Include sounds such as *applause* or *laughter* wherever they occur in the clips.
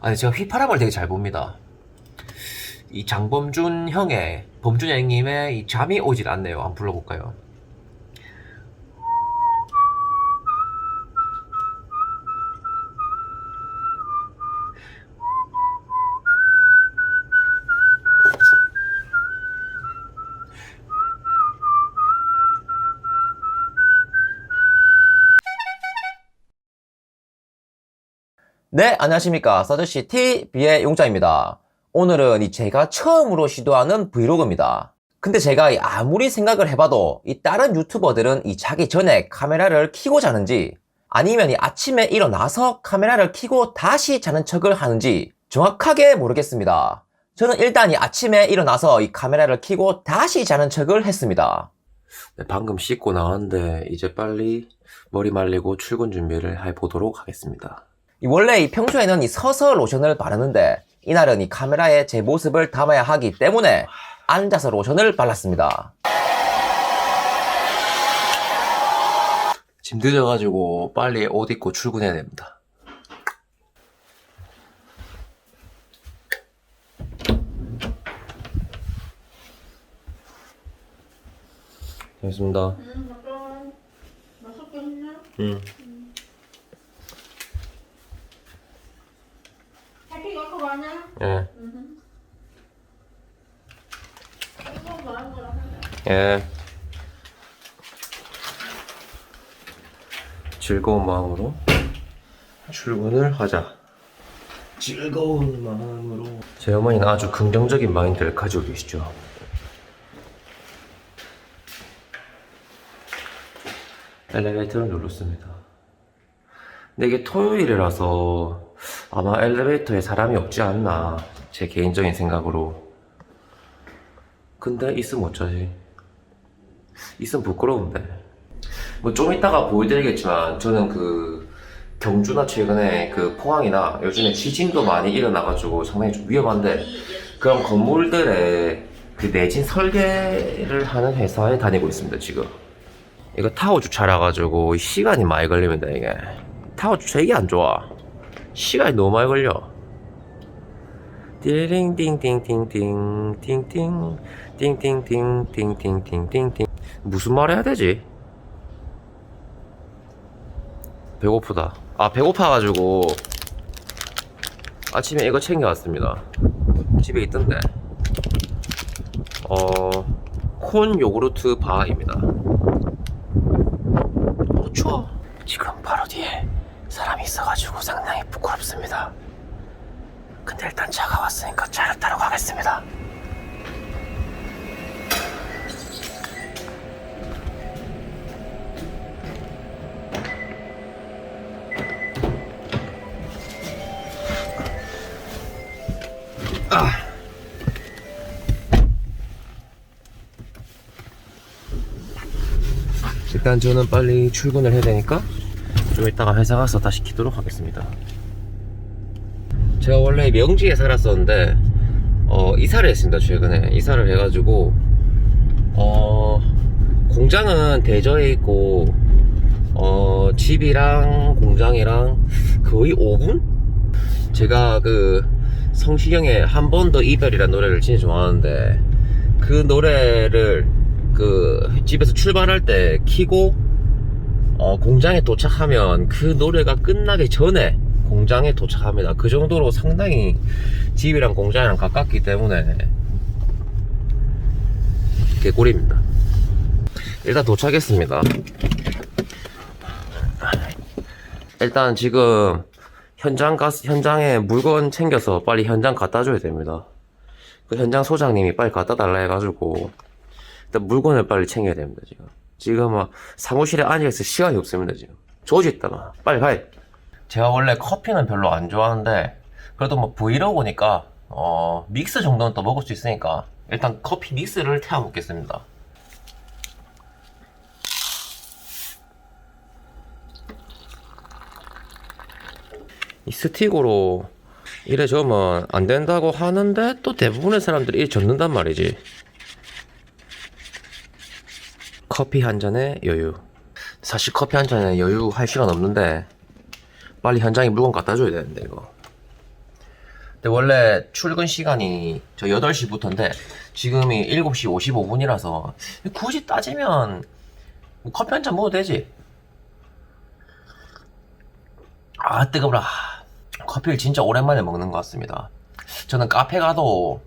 아니 제가 휘파람을 되게 잘 봅니다. 이 장범준 형의 범준 형님의 이 잠이 오질 않네요. 한번 불러볼까요? 네, 안녕하십니까. 서드시 TV의 용자입니다. 오늘은 이 제가 처음으로 시도하는 브이로그입니다. 근데 제가 이 아무리 생각을 해봐도 이 다른 유튜버들은 이 자기 전에 카메라를 켜고 자는지 아니면 이 아침에 일어나서 카메라를 켜고 다시 자는 척을 하는지 정확하게 모르겠습니다. 저는 일단 이 아침에 일어나서 이 카메라를 켜고 다시 자는 척을 했습니다. 네, 방금 씻고 나왔는데 이제 빨리 머리 말리고 출근 준비를 해보도록 하겠습니다. 이 원래 이 평소에는 이 서서 로션을 바르는데 이날은 이 카메라에 제 모습을 담아야 하기 때문에 앉아서 로션을 발랐습니다. 짐 늦어가지고 빨리 옷 입고 출근해야 됩니다. 됐습니다. 응, 약간 맛있게 했나? 응. 해피 갖고 가냐? 예. 예. 즐거운 마음으로 출근을 하자. 즐거운 마음으로. 제 어머니는 아주 긍정적인 마인드를 가지고 계시죠. 엘리베이터를 눌렀습니다. 근데 이게 토요일이라서 아마 엘리베이터에 사람이 없지 않나. 제 개인적인 생각으로. 근데 있으면 어쩌지? 있으면 부끄러운데. 뭐 좀 이따가 보여드리겠지만 저는 그 경주나 최근에 그 포항이나 요즘에 지진도 많이 일어나가지고 상당히 좀 위험한데 그런 건물들의 그 내진 설계를 하는 회사에 다니고 있습니다 지금. 이거 타워 주차라 가지고 시간이 많이 걸립니다 이게. 타워 주차 이게 안 좋아. 시간이 너무 많이 걸려. 띠링띵띵띵띵 띵띵 띵띵띵띵띵띵띵띵 무슨 말 해야 되지? 배고프다. 아 배고파가지고 아침에 이거 챙겨왔습니다. 집에 있던데. 어 콘 요구르트 바입니다. 어 추워. 지금 사람이 있어가지고 상당히 부끄럽습니다. 근데 일단 차가 왔으니까 차를 타러 가겠습니다. 아. 일단 저는 빨리 출근을 해야 되니까 좀 이따가 회사 가서 다시 키도록 하겠습니다. 제가 원래 명지에 살았었는데 어, 이사를 했습니다 최근에 이사를 해가지고 어, 공장은 대저에 있고 어, 집이랑 공장이랑 거의 5분? 제가 그 성시경의 한 번 더 이별이라는 노래를 진짜 좋아하는데 그 노래를 그 집에서 출발할 때 키고 어, 공장에 도착하면 그 노래가 끝나기 전에 공장에 도착합니다. 그 정도로 상당히 집이랑 공장이랑 가깝기 때문에 개꿀입니다. 일단 도착했습니다. 일단 지금 현장 가 현장에 물건 챙겨서 빨리 현장 갖다 줘야 됩니다. 그 현장 소장님이 빨리 갖다 달라 해가지고 일단 물건을 빨리 챙겨야 됩니다 지금. 지금 막 사무실에 앉아있을 시간이 없습니다 지금. 조짓다가 빨리 가야 돼. 제가 원래 커피는 별로 안 좋아하는데 그래도 뭐 브이로그니까 어 믹스 정도는 또 먹을 수 있으니까 일단 커피 믹스를 태워 먹겠습니다. 이 스틱으로 이래 저으면 안 된다고 하는데 또 대부분의 사람들이 이래 젓는단 말이지. 커피 한 잔에 여유. 사실 커피 한 잔에 여유 할 시간 없는데 빨리 현장에 물건 갖다 줘야 되는데 이거. 근데 원래 출근 시간이 저 8시부터인데 지금이 7시 55분이라서 굳이 따지면 뭐 커피 한 잔 먹어도 되지. 아, 뜨거워라. 커피를 진짜 오랜만에 먹는 것 같습니다. 저는 카페 가도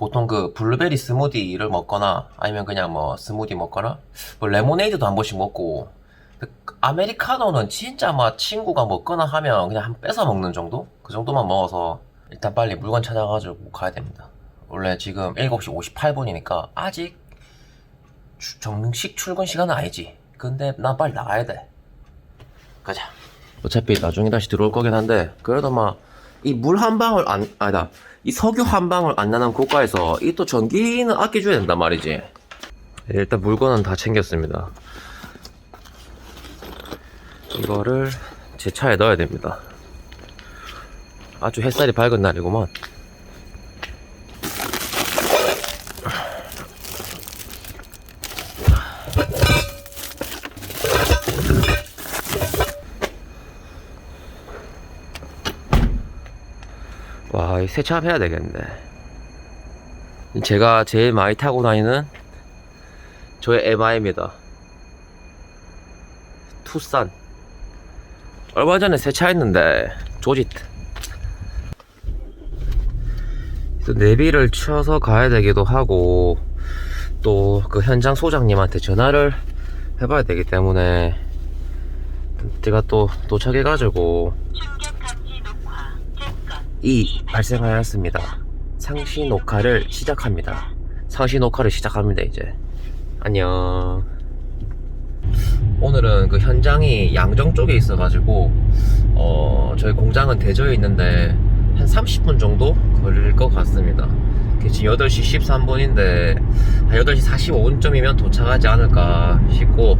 보통 그 블루베리 스무디를 먹거나 아니면 그냥 뭐 스무디 먹거나 뭐 레모네이드도 한 번씩 먹고 그 아메리카노는 진짜 막 친구가 먹거나 하면 그냥 한 뺏어 먹는 정도? 그 정도만 먹어서 일단 빨리 물건 찾아가지고 가야 됩니다. 원래 지금 7시 58분이니까 아직 주- 정식 출근 시간은 아니지. 근데 난 빨리 나가야 돼. 가자. 어차피 나중에 다시 들어올 거긴 한데 그래도 막 이 물 한 방울 안 아니다 이 석유 한 방울 안 나는 고가에서 이 또 전기는 아껴줘야 된단 말이지. 일단 물건은 다 챙겼습니다. 이거를 제 차에 넣어야 됩니다. 아주 햇살이 밝은 날이구만 세차해야 되겠는데. 제가 제일 많이 타고 다니는 저의 MI입니다. 투싼. 얼마 전에 세차했는데. 또 내비를 쳐서 가야 되기도 하고, 또 그 현장 소장님한테 전화를 해봐야 되기 때문에, 제가 또 도착해가지고, 이 발생하였습니다. 상시 녹화를 시작합니다. 상시 녹화를 시작합니다, 이제. 안녕. 오늘은 그 현장이 양정 쪽에 있어가지고, 어, 저희 공장은 대저에 있는데, 한 30분 정도 걸릴 것 같습니다. 지금 8시 13분인데, 한 8시 45분쯤이면 도착하지 않을까 싶고,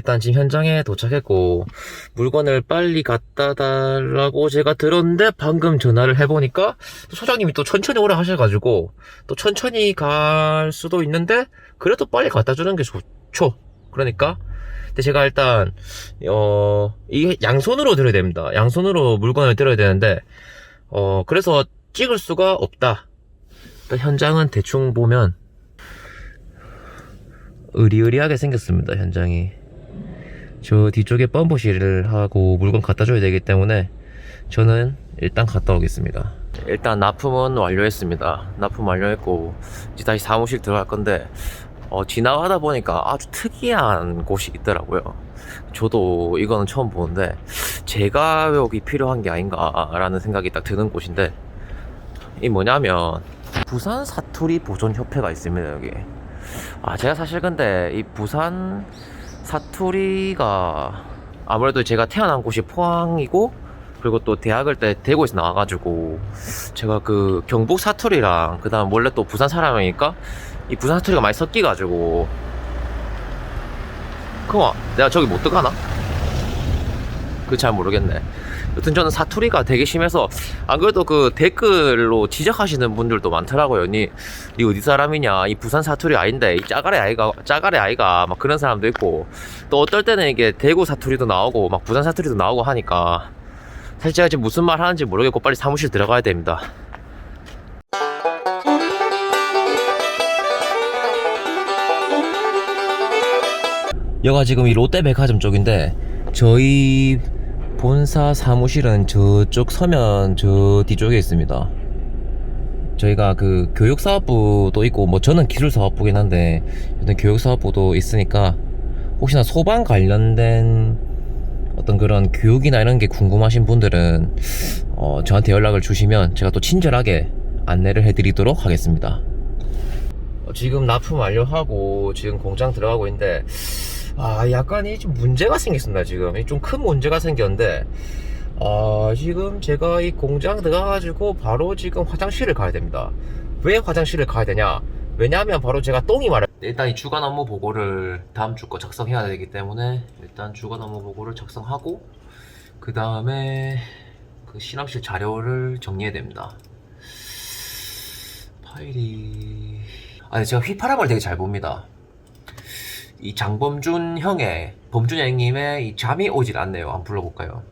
일단 지금 현장에 도착했고 물건을 빨리 갖다 달라고 제가 들었는데 방금 전화를 해보니까 또 소장님이 또 천천히 오래 하셔가지고 또 천천히 갈 수도 있는데 그래도 빨리 갖다 주는 게 좋죠. 그러니까. 근데 제가 일단 어 이게 양손으로 들어야 됩니다. 양손으로 물건을 들어야 되는데 어 그래서 찍을 수가 없다. 현장은 대충 보면 의리의리하게 생겼습니다 현장이 저 뒤쪽에 펌프실을 하고 물건 갖다 줘야 되기 때문에 저는 일단 갔다 오겠습니다. 일단 납품은 완료했습니다. 납품 완료했고 이제 다시 사무실 들어갈 건데 어, 지나가다 보니까 아주 특이한 곳이 있더라고요. 저도 이거는 처음 보는데 제가 여기 필요한 게 아닌가 라는 생각이 딱 드는 곳인데 이 뭐냐면 부산 사투리 보존 협회가 있습니다 여기. 아 제가 사실 근데 이 부산 사투리가 아무래도 제가 태어난 곳이 포항이고 그리고 또 대학을 때 대구에서 나와가지고 제가 그 경북 사투리랑 그 다음 원래 또 부산 사람이니까 이 부산 사투리가 많이 섞여가지고 그럼 내가 저기 못 들어가나? 그 잘 모르겠네. 여튼 저는 사투리가 되게 심해서 안 그래도 그 댓글로 지적하시는 분들도 많더라고요. 니, 니 어디 사람이냐? 이 부산 사투리 아닌데 이 짜가리 아이가 짜가리 아이가 막 그런 사람도 있고 또 어떨 때는 이게 대구 사투리도 나오고 막 부산 사투리도 나오고 하니까 사실 제가 지금 무슨 말 하는지 모르겠고 빨리 사무실 들어가야 됩니다. 여가 지금 이 롯데백화점 쪽인데 저희 본사 사무실은 저쪽 서면 저 뒤쪽에 있습니다. 저희가 그 교육사업부도 있고 뭐 저는 기술사업부긴 한데 여튼 교육사업부도 있으니까 혹시나 소방 관련된 어떤 그런 교육이나 이런 게 궁금하신 분들은 어, 저한테 연락을 주시면 제가 또 친절하게 안내를 해드리도록 하겠습니다. 어, 지금 납품 완료하고 지금 공장 들어가고 있는데 아 약간 이 좀 문제가 생겼습니다 지금 좀 큰 문제가 생겼는데 아 지금 제가 이 공장 들어가가지고 바로 지금 화장실을 가야 됩니다 왜 화장실을 가야 되냐 왜냐하면 바로 제가 똥이 마려 일단 이 주간 업무 보고를 다음 주 거 작성해야 되기 때문에 일단 주간 업무 보고를 작성하고 그 다음에 그 실험실 자료를 정리해야 됩니다. 파일이 아니 제가 휘파람을 되게 잘 봅니다. 이 장범준 형의 범준 형님의 이 잠이 오질 않네요. 한번 불러볼까요?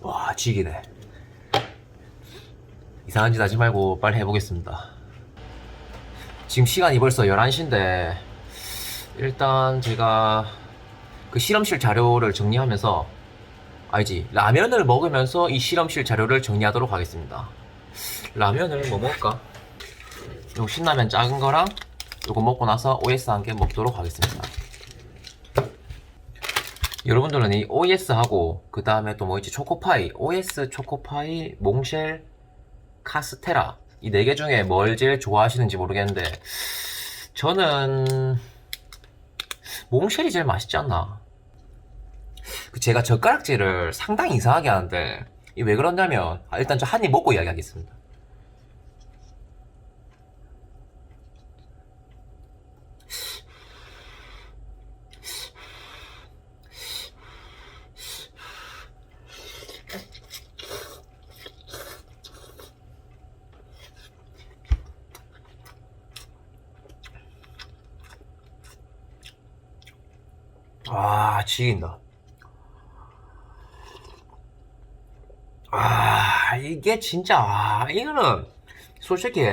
와 지기네. 이상한 짓 하지 말고 빨리 해보겠습니다. 지금 시간이 벌써 11시인데 일단 제가 그 실험실 자료를 정리하면서 알지 라면을 먹으면서 이 실험실 자료를 정리하도록 하겠습니다. 라면을 뭐 먹을까? 요 신라면 작은 거랑 요거 먹고 나서 OS 한 개 먹도록 하겠습니다. 여러분들은 이 OS하고 그 다음에 또 뭐 있지 초코파이, OS 초코파이, 몽쉘, 카스테라 이 네 개 중에 뭘 제일 좋아하시는지 모르겠는데 저는 몽쉘이 제일 맛있지 않나? 그 제가 젓가락질을 상당히 이상하게 하는데 이왜 그러냐면 아, 일단 저 한 입 먹고 이야기하겠습니다. 아, 지긴다. 아, 이게 진짜, 아, 이거는, 솔직히,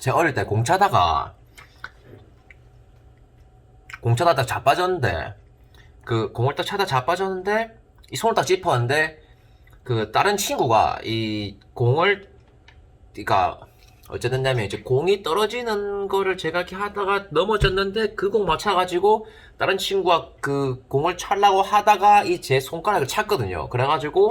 제가 어릴 때 공차다가, 공차다가 자빠졌는데, 그, 공을 딱 차다 자빠졌는데, 이 손을 딱 짚었는데, 그, 다른 친구가, 이, 공을, 그니까, 어쨌든 냐면 이제 공이 떨어지는 거를 제가 이렇게 하다가 넘어졌는데 그 공 맞춰가지고 다른 친구가 그 공을 찰라고 하다가 이 제 손가락을 찼거든요. 그래가지고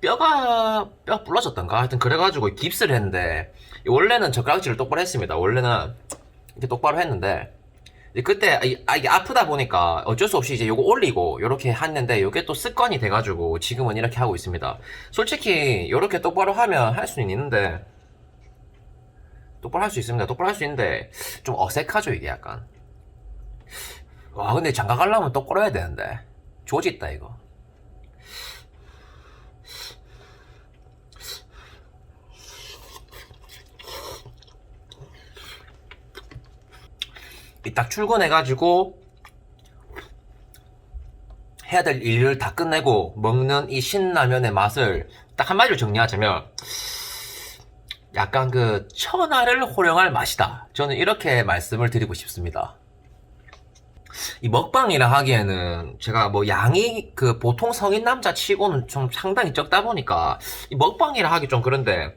뼈가 뼈가 부러졌던가 하여튼 그래가지고 깁스를 했는데 원래는 젓가락질을 똑바로 했습니다. 원래는 이렇게 똑바로 했는데 그때 이- 아, 이게 아프다 보니까 어쩔 수 없이 이제 요거 올리고 요렇게 했는데 요게 또 습관이 돼가지고 지금은 이렇게 하고 있습니다. 솔직히 요렇게 똑바로 하면 할 수는 있는데 똑바로 할 수 있습니다. 똑바로 할 수 있는데 좀 어색하죠 이게 약간. 와 근데 장가 가려면 똑바로 해야 되는데 조지 있다 이거. 이딱 출근해가지고 해야 될 일을 다 끝내고 먹는 이 신라면의 맛을 딱 한마디로 정리하자면 약간 그 천하를 호령할 맛이다. 저는 이렇게 말씀을 드리고 싶습니다. 이 먹방이라 하기에는 제가 뭐 양이 그 보통 성인 남자 치고는 좀 상당히 적다 보니까 이 먹방이라 하기 좀 그런데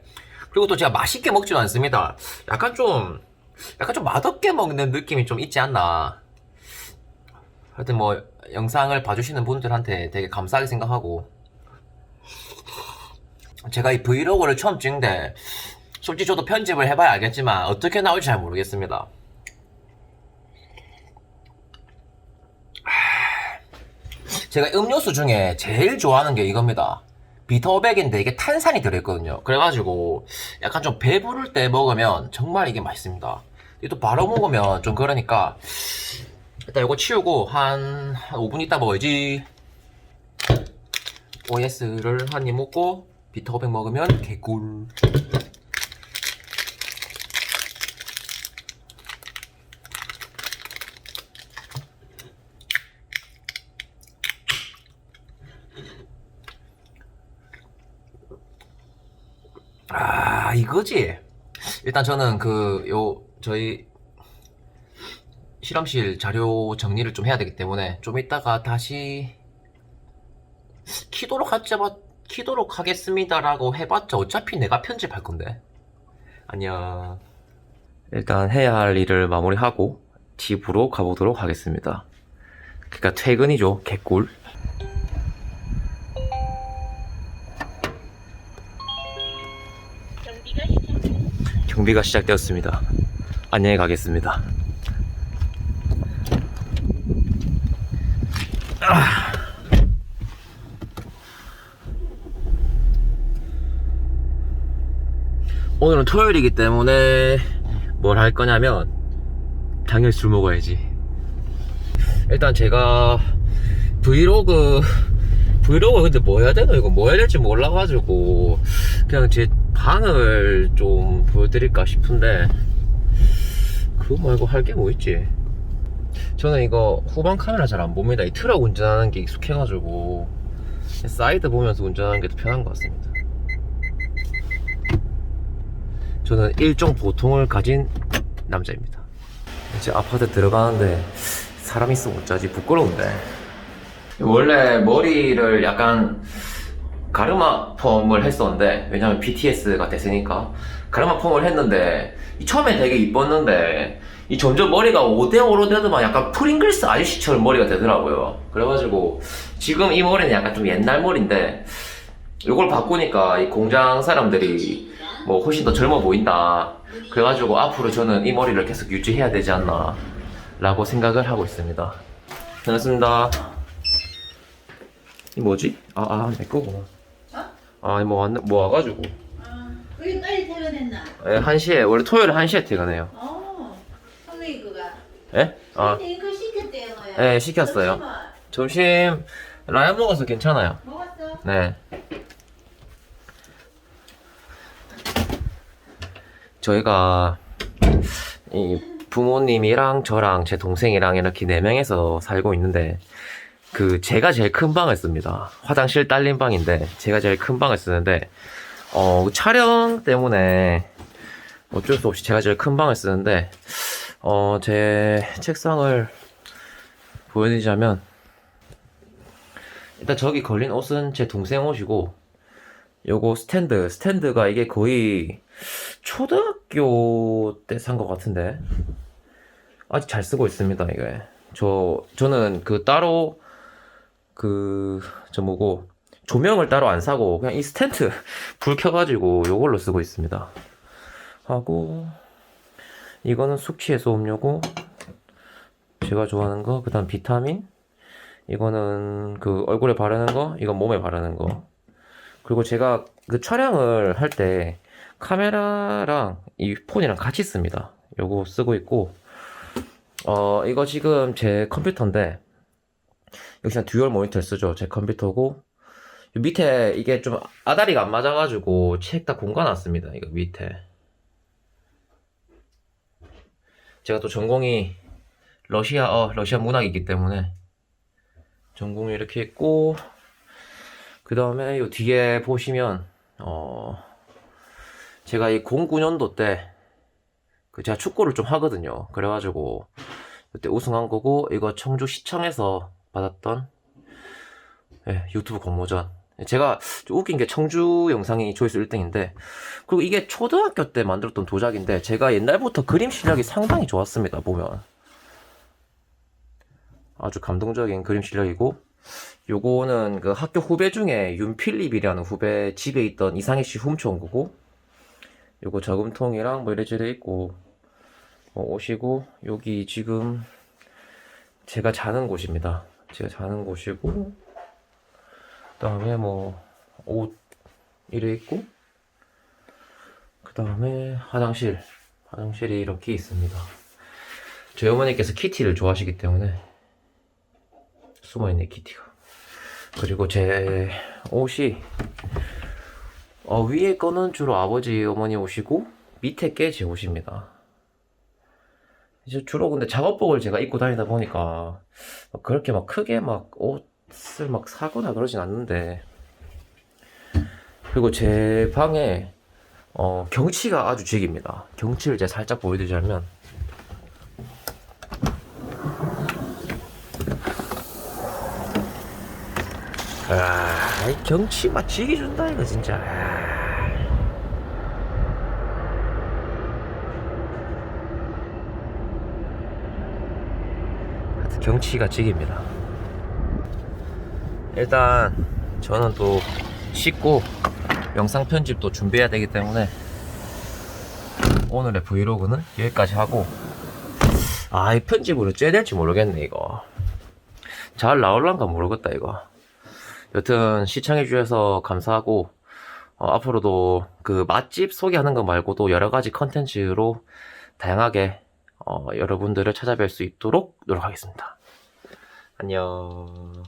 그리고 또 제가 맛있게 먹지도 않습니다. 약간 좀 약간 좀 맛없게 먹는 느낌이 좀 있지 않나. 하여튼 뭐 영상을 봐주시는 분들한테 되게 감사하게 생각하고 제가 이 브이로그를 처음 찍는데 솔직히 저도 편집을 해봐야 알겠지만 어떻게 나올지 잘 모르겠습니다. 제가 음료수 중에 제일 좋아하는 게 이겁니다. 비터백인데 이게 탄산이 들어있거든요. 그래가지고 약간 좀 배부를 때 먹으면 정말 이게 맛있습니다. 이게 또 바로 먹으면 좀 그러니까 일단 이거 치우고 한, 한 5분 있다 먹어야지. OS를 한 입 먹고 비터백 먹으면 개꿀. 아, 이거지? 일단 저는 그, 요, 저희, 실험실 자료 정리를 좀 해야 되기 때문에, 좀 이따가 다시, 키도록 하자, 키도록 하겠습니다라고 해봤자 어차피 내가 편집할 건데. 안녕. 일단 해야 할 일을 마무리하고, 집으로 가보도록 하겠습니다. 그니까 퇴근이죠, 개꿀. 경비가 시작되었습니다. 안녕히 가겠습니다. 아. 오늘은 토요일이기 때문에 뭘 할 거냐면 당연히 술 먹어야지. 일단 제가 브이로그 브이로그 근데 뭐 해야 되나 이거 뭐 해야 될지 몰라가지고 그냥 제 방을 좀 보여드릴까 싶은데 그거 말고 할 게 뭐 있지? 저는 이거 후방 카메라 잘 안 봅니다. 이 트럭 운전하는 게 익숙해가지고 사이드 보면서 운전하는 게 더 편한 것 같습니다. 저는 일종 보통을 가진 남자입니다. 이제 아파트 들어가는데 사람 있으면 어쩌지? 부끄러운데. 원래 머리를 약간 가르마 펌을 했었는데 왜냐면 BTS가 됐으니까 가르마 펌을 했는데 이 처음에 되게 이뻤는데 이 점점 머리가 5대5로 되더만 약간 프링글스 아저씨처럼 머리가 되더라고요 그래가지고 지금 이 머리는 약간 좀 옛날 머리인데 이걸 바꾸니까 이 공장 사람들이 뭐 훨씬 더 젊어 보인다 그래가지고 앞으로 저는 이 머리를 계속 유지해야 되지 않나 라고 생각을 하고 있습니다 반갑습니다 이 뭐지? 아, 아, 내 거구나. 아, 뭐, 왔네, 뭐 와가지고. 아, 우리 빨리 퇴근했나? 예, 1시에, 원래 토요일 1시에 퇴근해요. 어. 예? 아, 그거 시켰대요? 예, 시켰어요. 점심은 점심, 라면 먹어서 괜찮아요. 먹었어? 네. 저희가, 이 부모님이랑 저랑 제 동생이랑 이렇게 네명이서 살고 있는데, 그, 제가 제일 큰 방을 씁니다. 화장실 딸린 방인데, 제가 제일 큰 방을 쓰는데, 어, 촬영 때문에 어쩔 수 없이 제가 제일 큰 방을 쓰는데, 어, 제 책상을 보여드리자면, 일단 저기 걸린 옷은 제 동생 옷이고, 요거 스탠드, 스탠드가 이게 거의 초등학교 때 산 것 같은데, 아직 잘 쓰고 있습니다, 이게. 저, 저는 그 따로, 그, 저 뭐고, 조명을 따로 안 사고, 그냥 이 스탠드 *laughs* 불 켜가지고 요걸로 쓰고 있습니다. 하고, 이거는 숙취해소 음료고, 제가 좋아하는 거, 그 다음 비타민, 이거는 그 얼굴에 바르는 거, 이건 몸에 바르는 거. 그리고 제가 그 촬영을 할 때 카메라랑 이 폰이랑 같이 씁니다. 요거 쓰고 있고, 어, 이거 지금 제 컴퓨터인데, 역시나 듀얼 모니터를 쓰죠. 제 컴퓨터고, 요 밑에 이게 좀 아다리가 안 맞아가지고 책 다 공가놨습니다. 이거 밑에. 제가 또 전공이 러시아어, 러시아 문학이기 때문에 전공이 이렇게 있고, 그 다음에 요 뒤에 보시면, 어, 제가 이 09년도 때, 그 제가 축구를 좀 하거든요. 그래가지고, 그때 우승한 거고, 이거 청주 시청에서 받았던, 예, 유튜브 공모전. 제가 좀 웃긴 게 청주 영상이 조회수 1등인데, 그리고 이게 초등학교 때 만들었던 도자기인데, 제가 옛날부터 그림 실력이 상당히 좋았습니다, 보면. 아주 감동적인 그림 실력이고, 요거는 그 학교 후배 중에 윤필립이라는 후배 집에 있던 이상희 씨 훔쳐온 거고, 요거 저금통이랑 뭐 이래저래 있고, 어, 옷이고, 여기 지금 제가 자는 곳입니다. 제가 자는 곳이고, 그 다음에 뭐, 옷 이래 있고, 그 다음에 화장실. 화장실이 이렇게 있습니다. 저희 어머니께서 키티를 좋아하시기 때문에 숨어있네, 키티가. 그리고 제 옷이 어, 위에 거는 주로 아버지 어머니 옷이고 밑에 게 제 옷입니다. 이제 주로 근데 작업복을 제가 입고 다니다 보니까 막 그렇게 막 크게 막 옷 을 막 사거나 그러진 않는데 그리고 제 방에 어, 경치가 아주 죽입니다. 경치를 이제 살짝 보여드리자면, 아, 이 경치 맛 지기 준다, 이거 진짜. 아. 경치가 지깁니다. 일단, 저는 또 씻고, 영상 편집도 준비해야 되기 때문에 오늘의 브이로그는 여기까지 하고 아 이 편집을 어째야 될지 모르겠네 이거. 잘 나올란가 모르겠다 이거. 여튼 시청해 주셔서 감사하고 어, 앞으로도 그 맛집 소개하는 거 말고도 여러 가지 컨텐츠로 다양하게 어, 여러분들을 찾아뵐 수 있도록 노력하겠습니다. 안녕